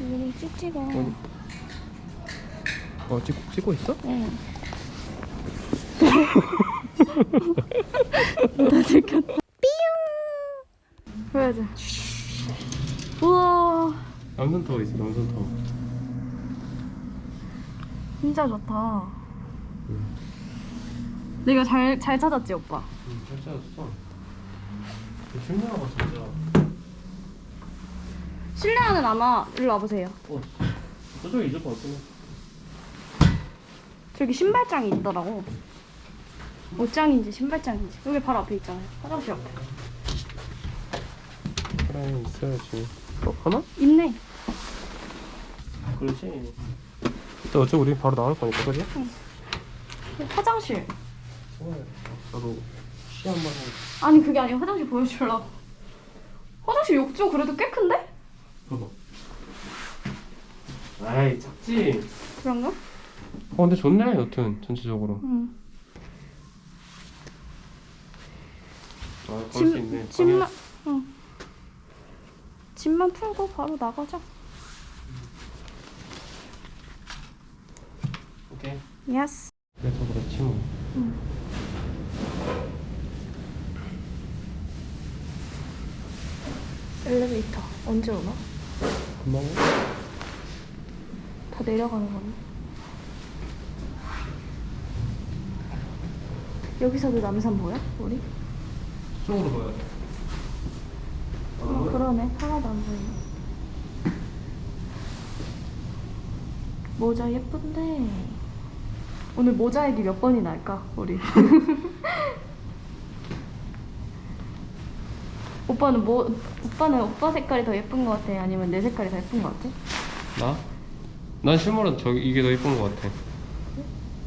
우리 찍찍어. 어디? 어 찍고 찍고 있어? 응. 나 들켰다. 삐용. 보여줘. 우와, 남산타워 있어 남산타워. 진짜 좋다. 응. 내가 잘, 잘 찾았지, 오빠? 응, 잘 찾았어. 신기하다 진짜. 실내화는 아마 일로 와보세요. 어, 저쪽에 있을 것 해. 저기 신발장이 있더라고. 옷장인지 신발장인지. 여기 바로 앞에 있잖아요. 화장실 옆에. 사람이 있어야지. 어, 하나? 있네. 그렇지. 일단 어차피 우리 바로 나갈 거니까, 그지? 화장실. 나도 시 한번 해. 아니 그게 아니라 화장실 보여주려고. 화장실 욕조 그래도 꽤 큰데? 봐봐. 아이, 작지? 그런가? 어, 근데 좋네, 여튼, 전체적으로. 응. 아, 걸을 수 있네. 짐만, 응. 짐만 풀고 바로 나가자. 오케이. 예스. 그래서 그렇지 뭐. 엘리베이터 언제 오나? 금방 해? 다 내려가는 거네. 여기서도 남산 보여? 우리? 쪽으로 봐야 돼. 어, 그러네. 하나도 안 보이네. 모자 예쁜데. 오늘 모자액이 몇 번이 날까, 우리? 오빠는 뭐, 오빠는 오빠 색깔이 더 예쁜 것 같아? 아니면 내 색깔이 더 예쁜 것 같아? 나? 난 실물은 저기 이게 더 예쁜 것 같아.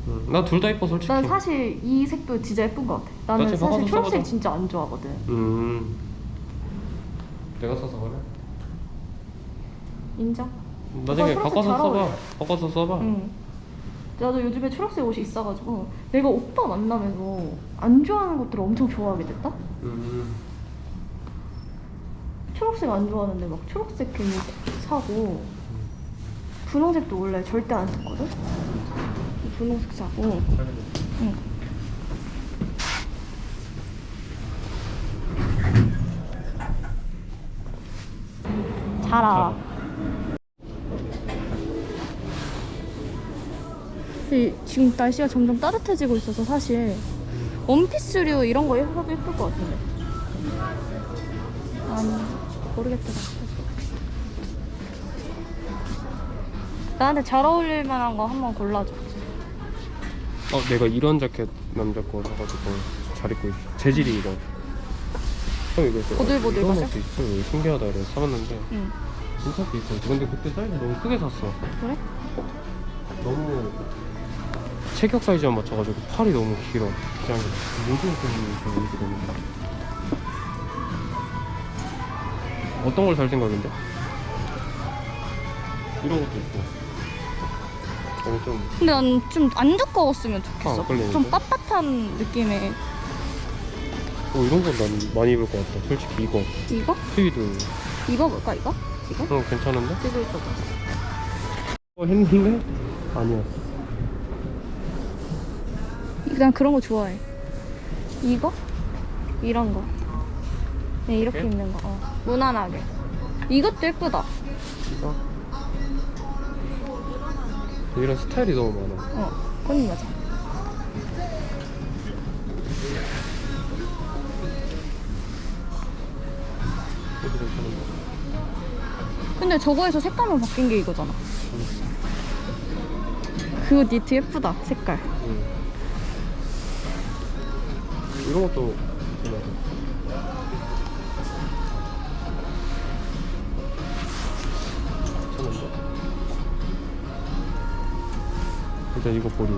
응. 나둘 다 예뻐 솔직히. 난 사실 이 색도 진짜 예쁜 것 같아. 나는 나중에 사실 바꿔서 초록색 써보자. 진짜 안 좋아하거든. 음. 내가 써서 그래? 인정? 나중에 바꿔서 잘 써봐. 어울려. 바꿔서 써봐. 응. 나도 요즘에 초록색 옷이 있어가지고 내가 오빠 만나면서 안 좋아하는 것들을 엄청 좋아하게 됐다? 음. 초록색 안 좋아하는데 막 초록색 괜히 사고 분홍색도 원래 절대 안 샀거든? 분홍색 사고. 응. 자라 이- 지금 날씨가 점점 따뜻해지고 있어서 사실 원피스류 이런 거 해도 예쁠 것 같은데 아니 모르겠더라 나한테 잘 어울릴 만한 거 한번 골라줘 어, 내가 이런 자켓 남자 거 사가지고 잘 입고 있어. 재질이 이거. 형 이거 있어. 보들보들 이런 거죠? 것도 있어. 이거 신기하다 그래 사봤는데 응 괜찮게 있어. 근데 그때 사이즈 너무 크게 샀어. 그래? 너무 체격 사이즈만 맞춰가지고 팔이 너무 길어. 그냥 모든 편이 좀 이렇게 됩니다. 어 떤 걸 살 생각인데? 이런 것도 있고. 너무 좀 근데 난 좀 안 두꺼웠으면 아, 좋겠어 안 끌리는데? 좀 빳빳한 느낌의 어, 이런 건 난 많이 입을 것 같아. 솔직히 이거 이거? 트위드. 이거 볼까 이거? 이거? 어 괜찮은데? 들고 있어봐 어 했는데 아니었어. 난 그런 거 좋아해 이거? 이런 거 네, 이렇게 이렇게? 입는 거 어. 무난하게 이것도 예쁘다 이거. 이런 스타일이 너무 많아. 어 그건 맞아 이것도. 근데 저거에서 색감만 바뀐 게 이거잖아 그거 니트 예쁘다 색깔 응. 이런 것도 일단 이거 보리.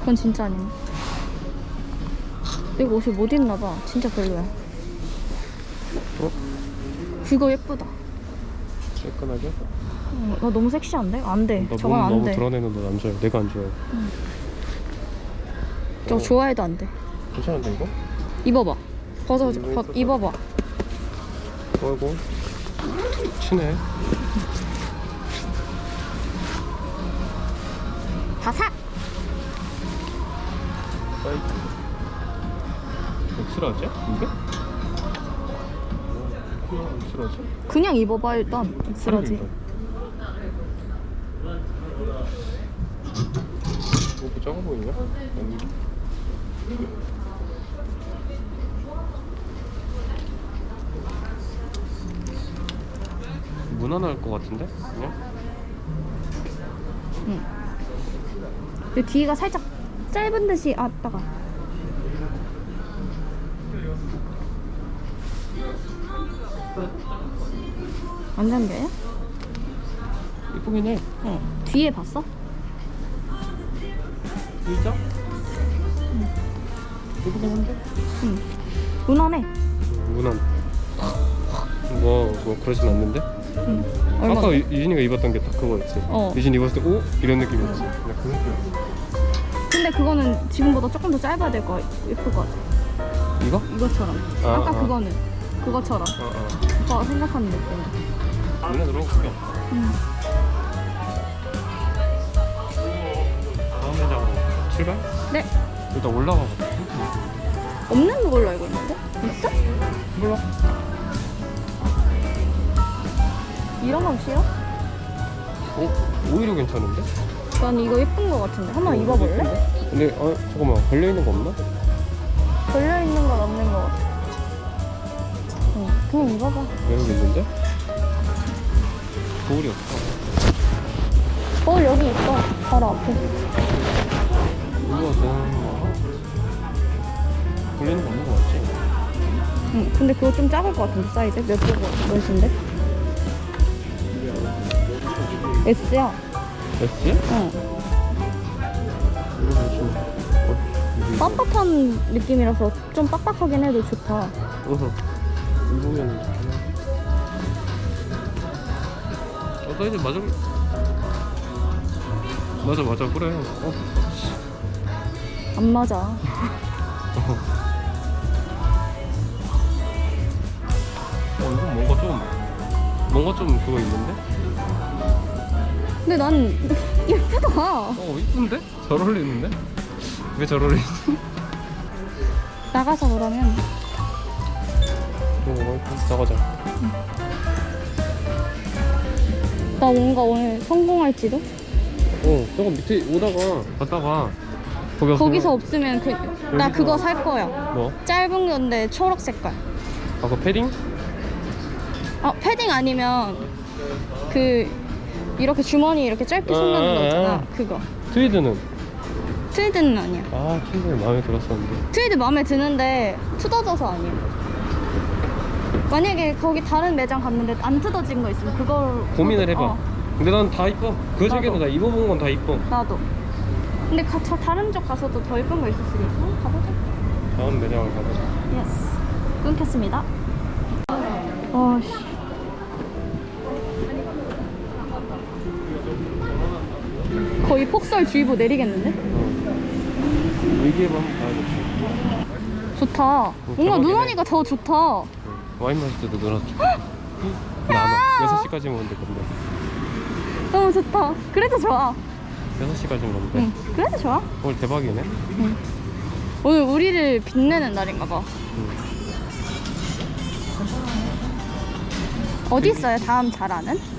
그건 진짜 아니네 내가 옷을 못 입나 봐 진짜 별로야 어? 그거 예쁘다 깔끔하게? 어, 나 너무 섹시한데? 안돼 너 저건 몸 너무 안돼 드러내는 너 남자야. 내가 안 좋아해. 저거 좋아해도 안 돼 괜찮은데 이거? 입어봐 벗어 이거 벗. 입어봐 어이구. 치네. 다 사! 사이즈. 엑스라지? 이게? 그냥 엑스라지? 그냥 입어봐 일단 엑스라지 이거 작아 보이냐? 아니. 무난할 것 같은데? 그냥? 근데 뒤가 살짝 짧은 듯이 아 따가 안 잠겨요? 이쁘긴 해. 어 뒤에 봤어? 의자? 이쁘긴 한데? 응 무난해 무난. 뭐, 뭐 그러진 않는데? 응 얼마 아까 유- 유진이가 입었던 게 딱 그거였지. 어. 유진이 입었을 때 오? 이런 느낌이었지. 그냥 그 느낌. 근데 그거는 지금보다 조금 더 짧아야 될 거 예쁠 것 같아 이거? 이것처럼 아, 아, 까 아. 그거는 그거처럼 어, 어. 오빠가 생각하는 느낌 눈에 들어온 거 없어. 응. 다음 회장으로 출발? 네 일단 올라가 보자. 없는 걸로 알고 있는데? 있어? 몰라. 이런 건 싫어? 어? 오히려 괜찮은데? 난 이거 예쁜 거 같은데 한번 입어볼래? 근데 아 잠깐만 걸려 있는 거 없나? 걸려있는 건 없는 거 같아 응, 그냥 입어봐 여기 있는데? 거울이 없어. 어 여기 있어 바로 앞에 이거 되는 거. 걸리는 거 없는 거 같지? 응 근데 그거 좀 작을 것 같은데 사이즈? 몇 개고 몇인데? S야 S야? 응 빳빳한 느낌이라서 좀 빡빡하긴 해도 좋다. 어 사이즈 맞아. 맞아 맞아 그래. 어. 안 맞아 어 이건 뭔가 좀 뭔가 좀 그거 있는데? 근데 난 예쁘다 어 이쁜데? 잘 어울리는데? 왜 잘 어울리지? 나가서 그러면 어 나가자. 나 뭔가 오늘 성공할지도? 어 저거 밑에 오다가 갔다가 거기 없으면 거기서 없으면 그, 나 여기서- 그거 살 거야 뭐? 짧은 건데 초록 색깔 아그 패딩? 어 패딩 아니면 그 이렇게 주머니 이렇게 짧게 쏟는 거 아, 있잖아. 아. 그거. 트위드는? 트위드는 아니야. 아 트위드는 마음에 들었었는데. 트위드 마음에 드는데 뜯어져서 아니야. 만약에 거기 다른 매장 갔는데 안 뜯어진 거 있으면 그걸 고민을 해봐. 어, 근데 난 다 이뻐. 그. 세계는 다 입어본 건 다 이뻐. 나도. 근데 가, 저 다른 쪽 가서도 더 예쁜 거 있어. 가보자. 다음 매장을 가보자. 예스 끊겠습니다. 와씨 거의 폭설주의보 내리겠는데? 어. 위기에만 한번 가야겠다 좋다 뭔가 대박이네. 눈 오니까 더 좋다 응. 와인 마실 때도 늘었죠 근데 아마 6시까지 먹는데 건데 너무 좋다 그래도 좋아 6시까지 먹는데 응 그래도 좋아 오늘 대박이네 응. 오늘 우리를 빛내는 날인가 봐 응. 어디 있어요 다음 자라는?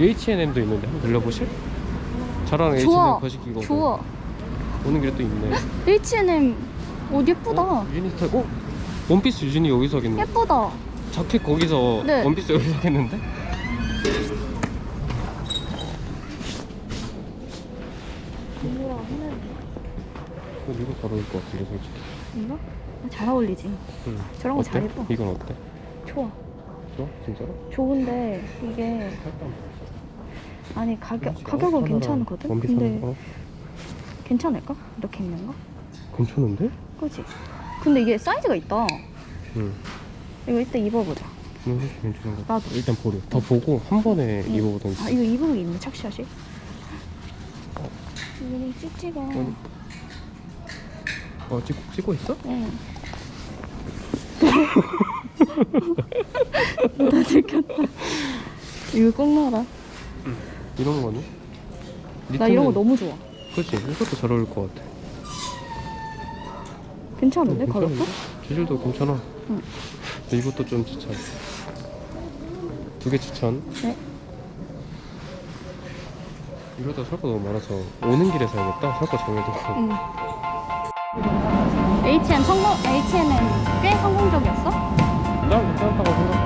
H&M도 있는데 한번 들려보실? 저랑 좋아 H&M 거시기고 좋아 오는 길에 또 있네 H&M 옷 예쁘다 어? 유진이 스타일 어? 원피스 유진이 여기서 하겠네 예쁘다 자켓 거기서 네. 원피스 여기서 하겠는데? 이거 이거 잘 어울릴 것 같은데 솔직히 이거? 잘 어울리지 응. 저런 거 어때? 잘 예뻐. 이건 어때? 좋아 좋아? 진짜로? 좋은데 이게 살짝 아니 가격 어, 가격은 괜찮거든. 원피스 근데 하나? 어? 괜찮을까? 이렇게 있는 거? 괜찮은데? 그지? 근데 이게 사이즈가 있다. 응 이거 이때 입어보자. 이거 훨씬 괜찮은 것 같아 나도. 일단 보려 더 보고 한 번에 응. 입어보던지 아 이거 입은 게 있네 착샷이. 이거 찍찍어. 어디? 어 찍, 찍고 있어? 응. 다 들켰다. 이거 꼭 넣어라. 이런 거는? 나 이런 거 너무 좋아. 그치 이것도 잘 어울릴 것 같아 괜찮은데 어? 괜찮은데? 재질도 괜찮아 응. 근데 이것도 좀 추천 두 개 추천 네. 이러다 살 거 너무 많아서 오는 길에 사야겠다 살 거 정해두고 응. H&M 성공 H&M 꽤 성공적이었어? 난 괜찮다고 생각